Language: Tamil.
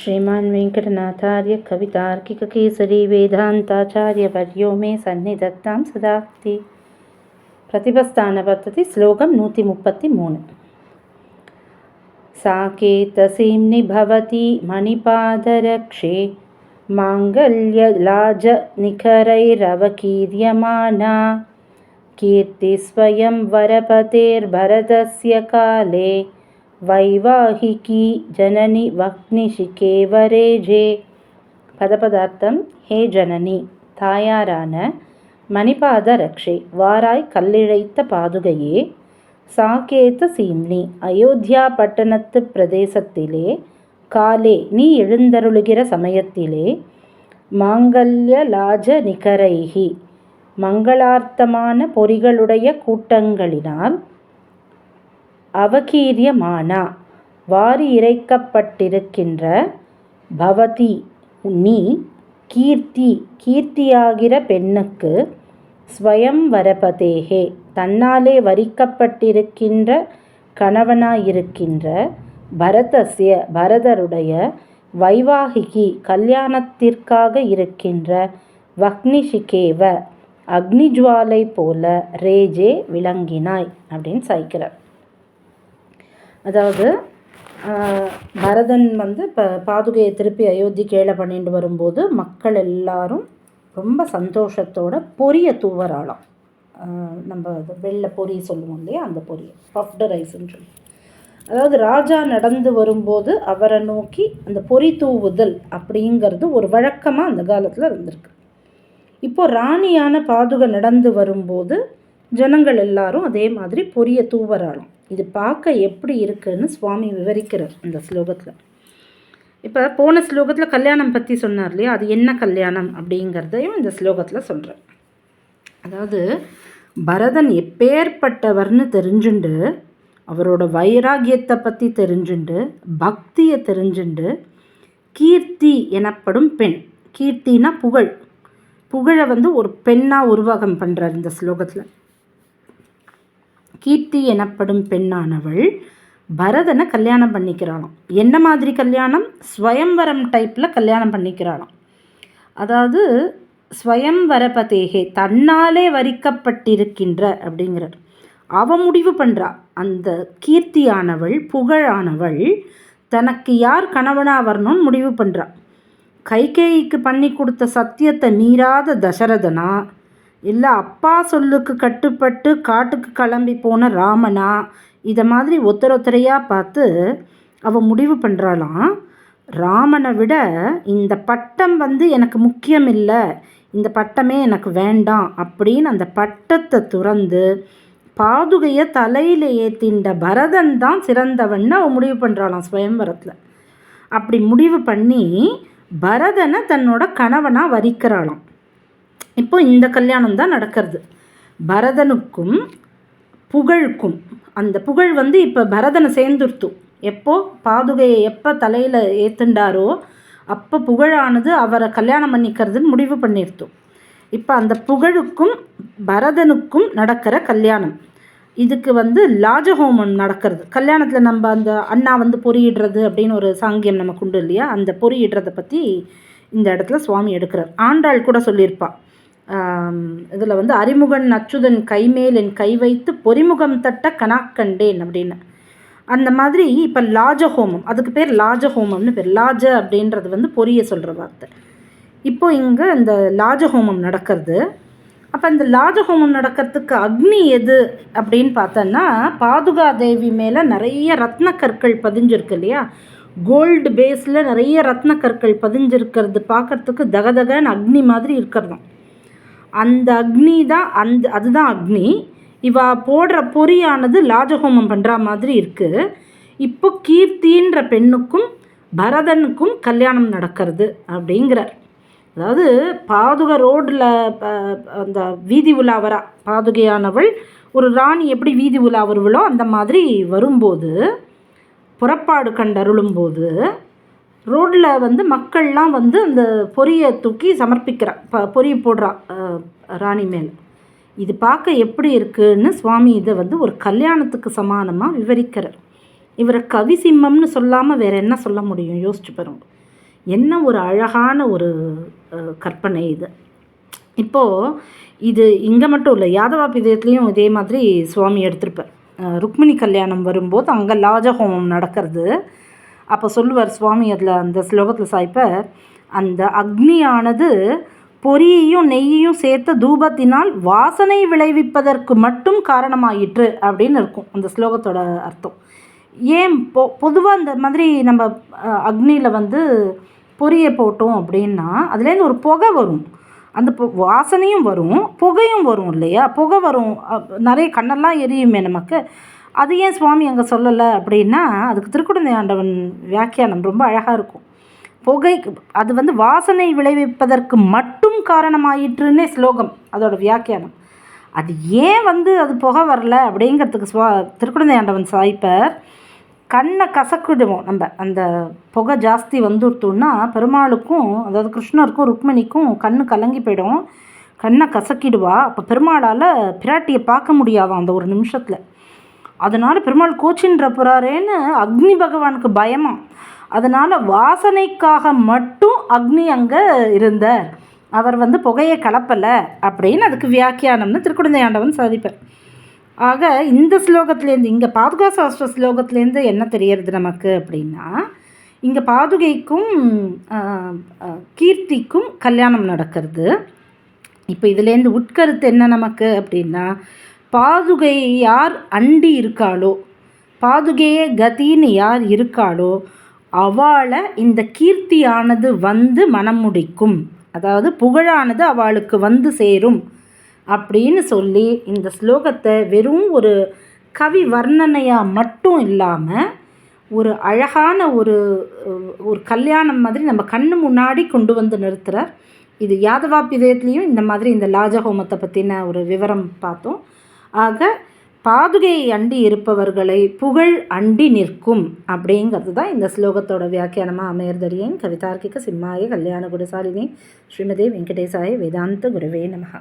श्रीमान् वेङ्कटनाथार्य कवितार्किककेसरी वेदान्ताचार्यवर्यो मे सन्निधत्तां सदाक्ति प्रतिभस्थानपद्धति श्लोकं नूति मुप्पति मूणु साकेतसीम्नि भवति मणिपादरक्षे माङ्गल्यलाजनिखरैरवकीर्यमाणा। कीर्तिस्वयं वरपतेर्भरतस्य काले வைவாகிகி ஜனனி வக்னிஷிகேவரேஜே பதபதார்த்தம் ஹே ஜனனி தாயாரான மணிபாத ரக்ஷே வாராய் கல்லிழைத்த பாதுகையே சாகேத சீம்னி அயோத்தியா பட்டணத்து பிரதேசத்திலே காலே நீ எழுந்தருளுகிற சமயத்திலே மாங்கல்ய லாஜ நிகரைகி மங்களார்த்தமான பொறிகளுடைய கூட்டங்களினால் அவகீரியமானா? வாரி இறைக்கப்பட்டிருக்கின்ற பவதி நீ கீர்த்தி கீர்த்தியாகிற பெண்ணுக்கு ஸ்வயம் வரபதேகே. தன்னாலே வரிக்கப்பட்டிருக்கின்ற கணவனாயிருக்கின்ற பரதசிய பரதருடைய வைவாகிகி கல்யாணத்திற்காக இருக்கின்ற வக்னிஷிகேவ அக்னிஜுவாலை போல ரேஜே விளங்கினாய் அப்படின்னு சாய்க்கிறார். அதாவது பரதன் வந்து இப்போ பாதுகையை திருப்பி அயோத்தி கேள பண்ணிட்டு வரும்போது மக்கள் எல்லாரும் ரொம்ப சந்தோஷத்தோட பொரிய தூவராளாம். நம்ம வெள்ளை பொரி சொல்லுவோம் இல்லையா? அந்த பொரி பஃப்டு ரைஸ்ன்னு சொல்லி அதாவது ராஜா நடந்து வரும்போது அவரை நோக்கி அந்த பொறி தூவுதல் அப்படிங்கிறது ஒரு வழக்கமாக அந்த காலத்தில் இருந்திருக்கு. இப்போது ராணியான பாதுகை நடந்து வரும்போது ஜனங்கள் எல்லாரும் அதே மாதிரி பொரிய தூவராலும் இது பார்க்க எப்படி இருக்குன்னு சுவாமி விவரிக்கிறார் இந்த ஸ்லோகத்தில். இப்போ போன ஸ்லோகத்தில் கல்யாணம் பற்றி சொன்னார் இல்லையா? அது என்ன கல்யாணம் அப்படிங்கிறதையும் இந்த ஸ்லோகத்தில் சொல்கிறேன் அதாவது பரதன் எப்பேற்பட்டவர்னு தெரிஞ்சுண்டு அவரோட வைராகியத்தை பற்றி தெரிஞ்சுண்டு பக்தியை தெரிஞ்சுண்டு கீர்த்தி எனப்படும் பெண் கீர்த்தினா புகழ். புகழை வந்து ஒரு பெண்ணாக உருவாகம் பண்ணுறார் இந்த ஸ்லோகத்தில். கீர்த்தி எனப்படும் பெண்ணானவள் பரதனை கல்யாணம் பண்ணிக்கிறாளாம். என்ன மாதிரி கல்யாணம்? ஸ்வயம்வரம் டைப்பில் கல்யாணம் பண்ணிக்கிறாளாம். அதாவது ஸ்வயம்வரபதேகே தன்னாலே வரிக்கப்பட்டிருக்கின்ற அப்படிங்கிறார். அவ முடிவு பண்ணுறா அந்த கீர்த்தியானவள் புகழானவள் தனக்கு யார் கணவனாக வரணும்னு முடிவு பண்ணுறா கைகேயிக்கு பண்ணி கொடுத்த சத்தியத்தை மீறாத தசரதனா இல்லை அப்பா சொல்லுக்கு கட்டுப்பட்டு காட்டுக்கு கிளம்பி போன ராமனா? இதை மாதிரி ஒத்தர ஒத்தரையாக பார்த்து அவள் முடிவு பண்ணுறாளாம் ராமனை விட இந்த பட்டம் வந்து எனக்கு முக்கியம் இல்லை. இந்த பட்டமே எனக்கு வேண்டாம் அப்படின்னு அந்த பட்டத்தை துறந்து பாதுகையை தலையில் ஏற்றிண்ட பரதன் தான் சிறந்தவன்னு அவள் முடிவு பண்ணுறாளாம் சுயம்பரத்தில். அப்படி முடிவு பண்ணி பரதனை தன்னோட கணவனாக வரிக்கிறாளாம். இப்போ இந்த கல்யாணம் தான் நடக்கிறது. பரதனுக்கும் புகழுக்கும் அந்த புகழ் வந்து இப்போ பரதனை சேர்ந்துருத்தும் எப்போ? பாதுகையை எப்போ தலையில் ஏற்றுண்டாரோ அப்போ புகழானது அவரை கல்யாணம் பண்ணிக்கிறதுன்னு முடிவு பண்ணிருத்தோம் இப்போ அந்த புகழுக்கும் பரதனுக்கும் நடக்கிற கல்யாணம். இதுக்கு வந்து லாஜஹோமம் நடக்கிறது. கல்யாணத்தில் நம்ம அந்த அண்ணா வந்து பொறியிடுறது அப்படின்னு ஒரு சாங்கியம் நமக்கு உண்டு இல்லையா? அந்த பொறியிடுறதை பற்றி இந்த இடத்துல சுவாமி எடுக்கிறார். ஆண்டாள் கூட சொல்லியிருப்பாள் இதில் வந்து அறிமுகன் அச்சுதன் கைமேல் என் கை வைத்து பொறிமுகம் தட்ட கனாக்கண்டேன் அப்படின்னு. அந்த மாதிரி இப்போ லாஜஹோமம் அதுக்கு பேர் லாஜஹோமம்னு பேர். லாஜ அப்படின்றது வந்து பொரிய சொல்கிற வார்த்தை. இப்போ இங்கே இந்த லாஜஹோமம் நடக்கிறது. அப்போ இந்த லாஜஹோமம் நடக்கிறதுக்கு அக்னி எது அப்படின்னு பார்த்தோன்னா பாதுகா தேவி மேலே நிறைய ரத்ன கற்கள் பதிஞ்சிருக்கு இல்லையா? கோல்டு பேஸில் நிறைய ரத்ன கற்கள் பதிஞ்சிருக்கிறது பார்க்குறதுக்கு தகதகன்னு அக்னி மாதிரி இருக்கிறதாம். அந்த அக்னி தான் அந்த அதுதான் அக்னி. இவா போடுற பொறியானது லாஜஹோமம் பண்ணுற மாதிரி இருக்குது இப்போ கீர்த்தின்ற பெண்ணுக்கும் பரதனுக்கும் கல்யாணம் நடக்கிறது அப்படிங்கிறார். அதாவது பாதுக ரோடில் அந்த வீதி உலா வரா பாதுகையானவள் ஒரு ராணி எப்படி வீதி உலா வருவளோ அந்த மாதிரி வரும்போது புறப்பாடு கண்டருளும்போது ரோட்டில் வந்து மக்கள்லாம் வந்து அந்த பொரியை தூக்கி சமர்ப்பிக்கிறா. ப பொரி போடுறா ராணி மேலே. இது பார்க்க எப்படி இருக்குன்னு சுவாமி இதை வந்து ஒரு கல்யாணத்துக்கு சமானமாக விவரிக்கிறார். இவரை கவி சிம்மம்னு சொல்லாமல் வேறு என்ன சொல்ல முடியும்? யோசிச்சு பாருங்க. என்ன ஒரு அழகான ஒரு கற்பனை இது. இப்போது இது இங்கே மட்டும் இல்லை யாதவா பிதயத்துலேயும் இதே மாதிரி சுவாமி எடுத்திருப்பார். ருக்மிணி கல்யாணம் வரும்போது அங்கே லாஜஹோமம் நடக்கிறது. அப்போ சொல்லுவார் சுவாமி அதில் அந்த ஸ்லோகத்தில் சாய்ப்ப அந்த அக்னியானது பொரியையும் நெய்யையும் சேர்த்த தூபத்தினால் வாசனை விளைவிப்பதற்கு மட்டும் காரணமாயிற்று அப்படின்னு இருக்கும் அந்த ஸ்லோகத்தோட அர்த்தம். ஏன் பொ பொதுவாக இந்த மாதிரி நம்ம அக்னியில் வந்து பொரியை போட்டோம் அப்படின்னா அதுலேருந்து ஒரு புகை வரும். அந்த பொ வாசனையும் வரும் புகையும் வரும் இல்லையா? புகை வரும். நிறைய கண்ணெல்லாம் எரியுமே நமக்கு. அது ஏன் சுவாமி அங்கே சொல்லலை அப்படின்னா அதுக்கு திருக்குடந்தை ஆண்டவன் வியாக்கியானம் ரொம்ப அழகாக இருக்கும். புகை அது வந்து வாசனை விளைவிப்பதற்கு மட்டும் காரணமாயிற்றுன்னே ஸ்லோகம் அதோட வியாக்கியானம். அது ஏன் வந்து அது புகை வரல அப்படிங்கிறதுக்கு சுவா திருக்குடந்தை ஆண்டவன் சாய்ப்பர். கண்ணை கசக்கிடுவோம் நம்ம அந்த புகை ஜாஸ்தி வந்துடுத்தோன்னா பெருமாளுக்கும் அதாவது கிருஷ்ணருக்கும் ருக்மிணிக்கும் கண்ணு கலங்கி போயிடும். கண்ணை கசக்கிடுவா அப்போ பெருமாளால் பிராட்டியை பார்க்க முடியாதான் அந்த ஒரு நிமிஷத்தில். அதனால் பெருமாள் கோச்சின்ற போகிறாரேன்னு அக்னி பகவானுக்கு பயமா. அதனால் வாசனைக்காக மட்டும் அக்னி அங்கே இருந்தார். அவர் வந்து புகையை கலப்பலை அப்படின்னு அதுக்கு வியாக்கியானம்னு திருக்குடந்தை ஆண்டவன் சாதிப்பார். ஆக இந்த ஸ்லோகத்துலேருந்து இங்கே பாதுகா சாஸ்திர ஸ்லோகத்துலேருந்து என்ன தெரியறது நமக்கு அப்படின்னா இங்கே பாதுகைக்கும் கீர்த்திக்கும் கல்யாணம் நடக்கிறது. இப்போ இதுலேருந்து உட்கருத்து என்ன நமக்கு அப்படின்னா பாதுகையை யார் அண்டி இருக்காளோ? பாதுகையே கதின்னு யார் இருக்காளோ? அவளை இந்த கீர்த்தியானது வந்து மனமுடிக்கும் அதாவது புகழானது அவளுக்கு வந்து சேரும். அப்படின்னு சொல்லி இந்த ஸ்லோகத்தை வெறும் ஒரு கவி வர்ணனையாக மட்டும் இல்லாமல் ஒரு அழகான ஒரு ஒரு கல்யாணம் மாதிரி நம்ம கண்ணு முன்னாடி கொண்டு வந்து நிறுத்துகிறார் இது யாதவா பிதயத்துலேயும் இந்த மாதிரி இந்த லாஜஹோமத்தை பற்றின ஒரு விவரம் பார்த்தோம். ஆக பாதுகையை அண்டி இருப்பவர்களை புகழ் அண்டி நிற்கும் அப்படிங்கிறது தான் இந்த ஸ்லோகத்தோட வியாக்கியானமாக அமையர்தரியேன் கவிதார்க்கிக சிம்மாய கல்யாண குடசாலினி ஸ்ரீமதி வெங்கடேசாய வேதாந்த குருவே நமகா